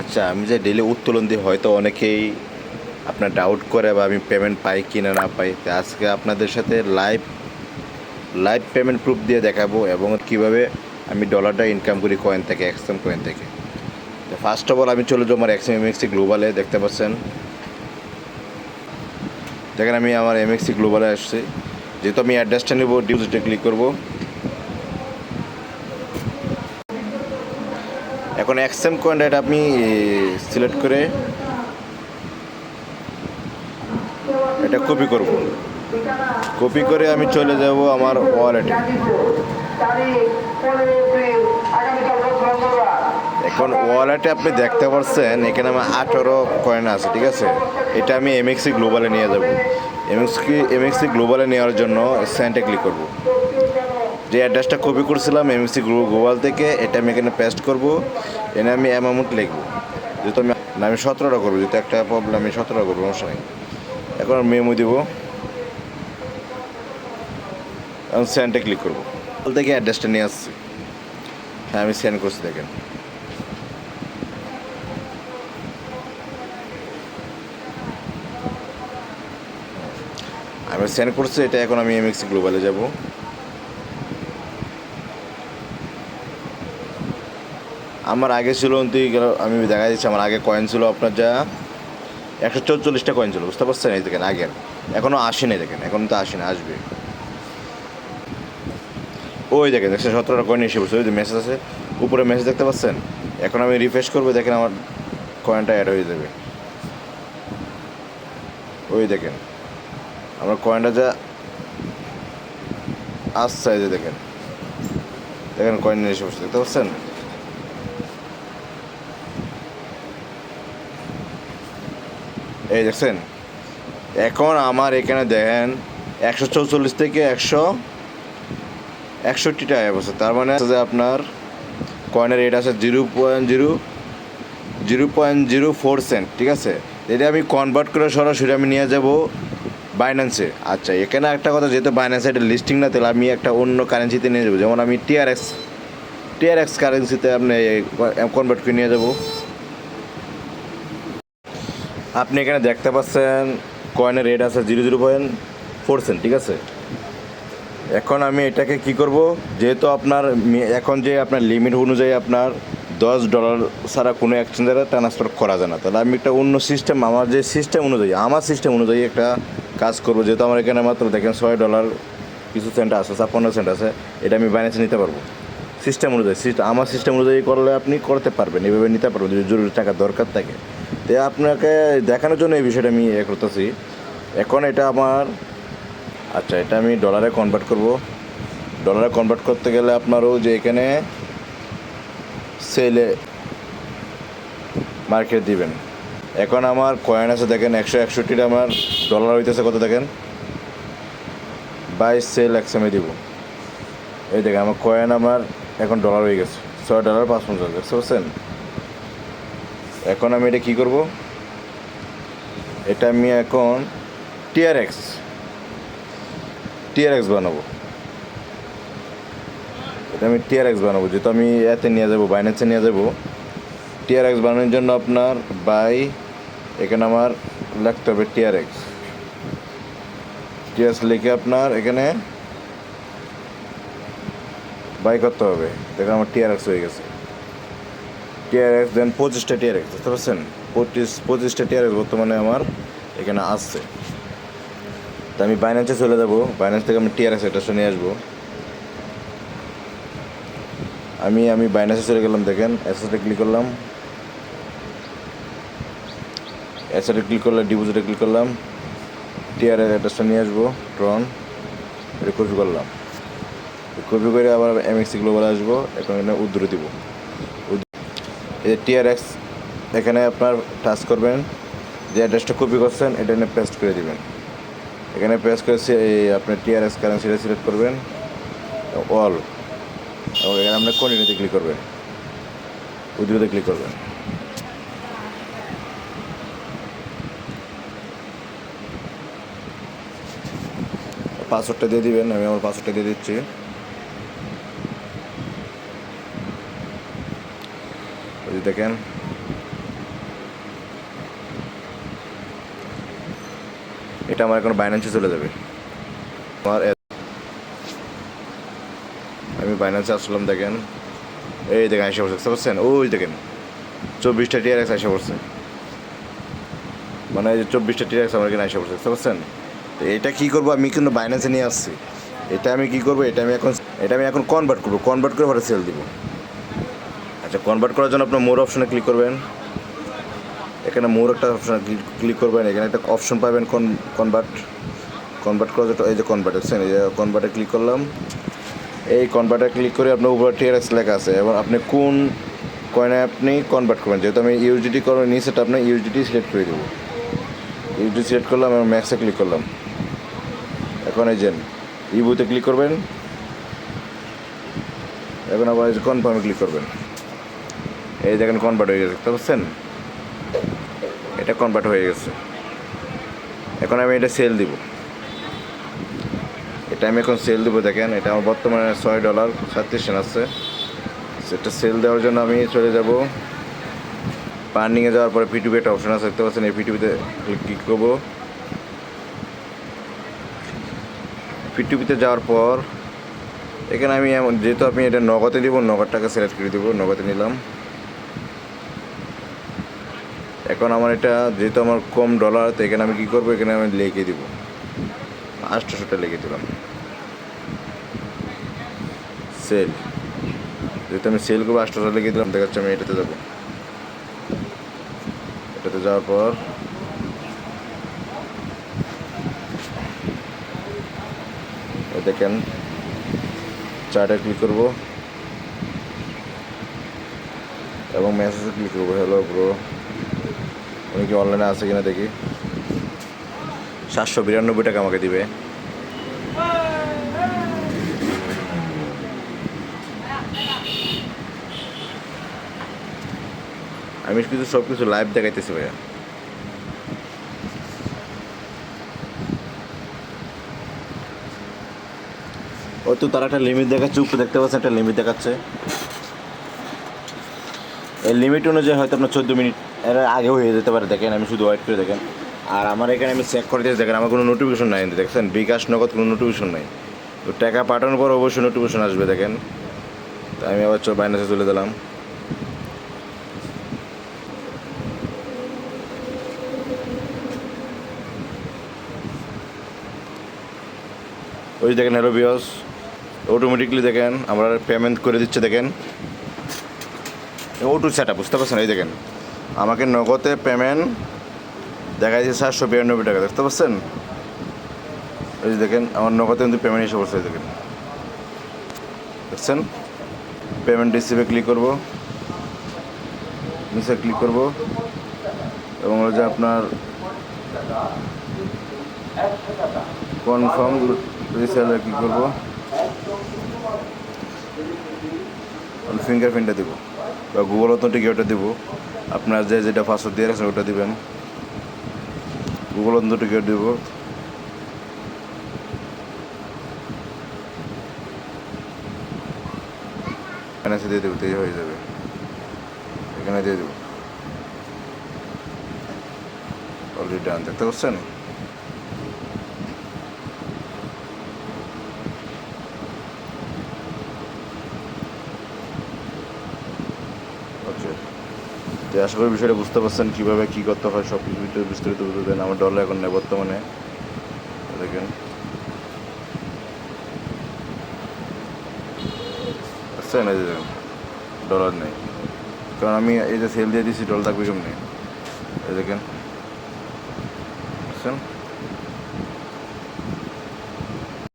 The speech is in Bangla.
আচ্ছা আমি যে ডেলি উত্তোলন দিই, হয়তো অনেকেই আপনার ডাউট করে বা আমি পেমেন্ট পাই কি না না পাই। তো আজকে আপনাদের সাথে লাইভ লাইভ পেমেন্ট প্রুফ দিয়ে দেখাবো এবং কীভাবে আমি ডলারটা ইনকাম করি কয়েন থেকে এক্সএম কয়েন থেকে। তো ফার্স্ট অফ অল আমি চলে যাব আমার এক্সএম এমএক্সি গ্লোবালে দেখতে পাচ্ছেন। দেখেন, আমি আমার এমএক্সি গ্লোবালে আসছি। যেহেতু আমি অ্যাড্রেসটা নেব ডিউজিটে ক্লিক করব। এখন এক্সএম কয়েনটা এটা আপনি সিলেক্ট করে এটা কপি করব। কপি করে আমি চলে যাব আমার ওয়ালেটে এখন ওয়ালেটে আপনি দেখতে পাচ্ছেন এখানে আমার আঠারো কয়েন আছে, ঠিক আছে? এটা আমি এমএক্সি গ্লোবালে নিয়ে যাব। এমএক্সি এমএক্সি গ্লোবালে নেওয়ার জন্য সেন্টে ক্লিক করব। যে অ্যাড্রেসটা কপি করছিলাম এমএসসি গুগল থেকে, এটা আমি এখানে পেস্ট করব। এনে আমি অ্যামাউন্ট লিখব। যেহেতু আমি না, আমি সতেরোটা করব, যেহেতু একটা প্রবলেম আমি সতেরোটা করব, সমস্যা নেই। এখন মেমো দেবো। এখন সেন্ডে ক্লিক করব। গুগল থেকে অ্যাড্রেসটা নিয়ে আসছি। হ্যাঁ আমি সেন্ড করছি, দেখেন। আমি সেন্ড করছি, এটা এখন আমি এমএক্সি গ্লোবালে যাব। আমার আগে ছিল, তুই আমি দেখা যাচ্ছে আমার আগে কয়েন ছিল আপনার যা একশো চৌচল্লিশটা কয়েন ছিল, বুঝতে পারছেন? এই দেখেন, আগের। এখনও আসে নাই দেখেন, এখন তো আসে না আসবে। ওই দেখেন একশো সতেরোটা কয়েন এসে বসে ওই যে মেসেজ আছে, উপরে মেসেজ দেখতে পাচ্ছেন? এখন আমি রিফ্রেশ করব, দেখেন আমার কয়েনটা অ্যাড হয়ে যাবে। ওই দেখেন, আমার কয়েনটা যা আসছে দেখেন। দেখেন কয়েন এসে বসে দেখতে পাচ্ছেন? এই দেখছেন? এখন আমার এখানে দেখেন, একশো চৌচল্লিশ থেকে একশো একষট্টি টাকা বছর তার মানে হচ্ছে যে আপনার কয়েনের রেট আছে zero point zero zero point zero four cent ঠিক আছে? এটা আমি কনভার্ট করে সরাসরি আমি নিয়ে যাব বাইন্যান্সে আচ্ছা এখানে একটা কথা, যেহেতু বাইন্যান্সে এটা লিস্টিং না, তাহলে আমি একটা অন্য কারেন্সিতে নিয়ে যাব। যেমন আমি টিআরএক্স টিআরএক্স কারেন্সিতে আপনি কনভার্ট করে নিয়ে যাব। আপনি এখানে দেখতে পাচ্ছেন কয়েনের রেট আছে zero zero point four cent ঠিক আছে? এখন আমি এটাকে কি করব? যেহেতু আপনার এখন যে আপনার লিমিট অনুযায়ী আপনার দশ ডলার ছাড়া কোনো এক্সচেঞ্জারে ট্রান্সফার করা যায় না। তাহলে আমি একটা অন্য সিস্টেম আমার যে সিস্টেম অনুযায়ী, আমার সিস্টেম অনুযায়ী একটা কাজ করব। যেহেতু আমার এখানে মাত্র দেখেন ছয় ডলার কিছু সেন্ট আছে, ছাপ্পান্ন সেন্ট আছে, এটা আমি বাইন্যান্সে নিতে পারব। সিস্টেম অনুযায়ী সিস্টেম আমার সিস্টেম অনুযায়ী করলে আপনি করতে পারবেন, এভাবে নিতে পারবেন, যদি জরুরি টাকা দরকার থাকে। তো আপনাকে দেখানোর জন্য এই বিষয়টা আমি এ করতেছি। এখন এটা আমার আচ্ছা এটা আমি ডলারে কনভার্ট করব। ডলারে কনভার্ট করতে গেলে আপনারও যে এখানে সেলে মার্কেট দিবেন। এখন আমার কয়েন আছে দেখেন, একশো একষট্টিটা আমার ডলার হইতেছে, কত দেখেন? বাইশ সেল একসামে দিব। এই দেখেন, আমার কয়েন আমার এখন ডলার হয়ে গেছে। ছয় ডলার পাঁচ পঞ্চাশ দেখতে পাচ্ছেন এখন আমি এটা কী করব? এটা আমি এখন টিআরএক্স টিআরএক্স বানাবো। এটা আমি টিআরএক্স বানাবো, যেহেতু আমি এতে নিয়ে যাব বাইন্যান্সে নিয়ে যাব। টিআরএক্স বানানোর জন্য আপনার বাই এখানে আমার লিখতে হবে টিআরএক্স টিআরএক্স লিখে আপনার এখানে বাই করতে হবে। দেখেন, আমার টিআরএক্স হয়ে গেছে। টিআরএক্স দেন পঁচিশটা টিআরএক্স বুঝতে পারছেন? পঁচিশ, পঁচিশটা টিআরএক্স বর্তমানে আমার এখানে আসছে। তো আমি বাইন্যান্সে চলে যাব। বাইন্যান্স থেকে আমি টিআরএক্স অ্যাড্রেসটা নিয়ে আসব। আমি আমি বাইন্যান্সে চলে গেলাম, দেখেন অ্যাসেটে ক্লিক করলাম। অ্যাসেটে ক্লিক করলে ডিপোজিটে ক্লিক করলাম। টিআরএস অ্যাড্রেসটা নিয়ে আসব ট্রন এটা করলাম। কপি করে আবার এমএক্সি গ্লোবাল আসব এখন এখানে উদ্ধৃতি দিব। এই যে টিআরএক্স এখানে আপনার টাচ করবেন, যে অ্যাড্রেসটা কপি করছেন, এটা এনে পেস্ট করে দিবেন। এখানে পেস্ট করে এই আপনার টিআরএক্স কারেন্সিটা সিলেক্ট করবেন অল এবং এখানে আপনার কন্টিনিউতে ক্লিক করবেন। উদ্ভিদে ক্লিক করবেন। পাসওয়ার্ডটা দিয়ে দিবেন, আমি আমার পাসওয়ার্ডটা দিয়ে দিচ্ছি। এই দেখেন এটা আমার এখন বাইন্যান্সে চলে যাবে। আমার আমি বাইন্যান্সে আসলাম, দেখেন। এই দেখেন, আইসা পড়ছে বুঝছেন ওই দেখেন, চব্বিশটা টিয়ার আইসা পড়ছে। মানে চব্বিশটা টিআরএস আমার এখানে এসে পড়ছে বুঝছেন তো এটা কী করব? আমি কিন্তু বাইন্যান্সে নিয়ে আসছি। এটা আমি কী করব? এটা আমি এখন এটা আমি এখন কনভার্ট করব। কনভার্ট করে পরে সেল দিবো। আচ্ছা কনভার্ট করার জন্য আপনার মোর অপশনে ক্লিক করবেন। এখানে মোর একটা অপশন ক্লিক করবেন। এখানে একটা অপশন পাবেন কন কনভার্ট কনভার্ট করার জন্য এই যে কনভার্ট দেখছেন এই যে কনভার্টে ক্লিক করলাম। এই কনভার্টে ক্লিক করে আপনার উপরে টিআরএক্স লেখা আছে। এবং আপনি কোন কয়েনে আপনি কনভার্ট করবেন? যেহেতু আমি ইউজিটি করে নিয়ে সেটা আপনি ইউজিটি সিলেক্ট করে দেবো। ইউজিটি সিলেক্ট করলাম এবং ম্যাক্সে ক্লিক করলাম। এখন এই যে ইবুতে ক্লিক করবেন। এখন আবার কনফার্মে ক্লিক করবেন। এই দেখেন কনভার্ট হয়ে গেছে, দেখতে পাচ্ছেন? এটা কনভার্ট হয়ে গেছে। এখন আমি এটা সেল দিব। এটা আমি এখন সেল দেবো, দেখেন, এটা আমার বর্তমানে ছয় ডলার সাতত্রিশ সেন্ট আছে। সেটা সেল দেওয়ার জন্য আমি চলে যাব। পার্নিংয়ে যাওয়ার পরে পিটুপি একটা অপশন আছে, দেখতে পাচ্ছেন? এই পিটুপিতে ক্লিক করব। পিটুপিতে যাওয়ার পর, এখানে আমি যেহেতু আমি এটা নগদে দিব, নগদটাকে সিলেক্ট করে দেবো, নগদে নিলাম। এখন আমার এটা, যেহেতু আমার কম ডলার তো এখানে আমি কী করব? এখানে আমি লিখে দিব। আটশোশোটা লিখে দিলাম। সেল যেহেতু আমি সেল করব আটশোশো লিখে দিলাম দেখাচ্ছে আমি এটাতে যাব। এটাতে যাওয়ার পর দেখেন চার্টে ক্লিক করব। এবং মেসেজে ক্লিক করব। হ্যালো ব্রো উনি কি অনলাইনে আছে কিনা দেখি। সাতশো বিরানব্বই টাকা আমাকে দিবে। আমি কিছু সব কিছু লাইভ দেখাইতেছি ভাইয়া। ও তো তারা একটা লিমিট দেখাচ্ছে, উপরে দেখতে পাচ্ছেন একটা লিমিট দেখাচ্ছে। এই লিমিট অনুযায়ী হয়তো আপনার চোদ্দ মিনিট এর আগেও হয়ে যেতে পারে, দেখেন আমি শুধু ওয়েট করে দেখেন। আর আমার এখানে আমি চেক করে দিয়েছি, দেখেন আমার কোনো নোটিফিকেশন নাই দেখছেন? বিকাশ নগদ কোনো নোটিফিকেশন নাই। তো টাকা পাঠানোর পর অবশ্যই নোটিফিকেশন আসবে, দেখেন? তো আমি আবার বাইনাসে চলে দিলাম ওই দেখেন হ্যালো বিয়স অটোমেটিকলি দেখেন, আমরা পেমেন্ট করে দিচ্ছে, দেখেন? ওটু সেট আপ বুঝতে পারছেন? এই দেখেন। আমাকে নগদে পেমেন্ট দেখা যাচ্ছে সাতশো বিরানব্বই টাকা, দেখতে পাচ্ছেন? এই দেখেন, আমার নগদে কিন্তু পেমেন্ট এসে পড়ছে দেখেন। দেখছেন? পেমেন্ট রিসিভে ক্লিক করব, নিচে ক্লিক করব, এবং যে আপনার কনফার্ম রিসেলে কী করব। ফিঙ্গারপ্রিন্টটা দেবো, বা গুগল অথেন্টিক ওটা দেবো। আপনার যে যেটা পাসওয়ার্ড দিয়ে রাখছেন, ওটা দিবেন। গুগল অন্ধটিকে দিব। এখানে এসে দিয়ে দেবো তাই হয়ে যাবে। এখানে দিয়ে দেবো। অলরেডি ডান দেখতে পাচ্ছেন ওকে তো আশা করি বিষয়টা বুঝতে পারছেন, কীভাবে কী করতে হয় সব কিছু বিস্তারিত বুঝতে দেন আমার ডলার এখন নেই বর্তমানে। দেখেন। আসছেন এই দেখেন ডলার নেই। কারণ আমি এই যে সেল দিয়ে দিয়েছি ডলার থাকবে কেমনি? এই দেখেন। বুঝছেন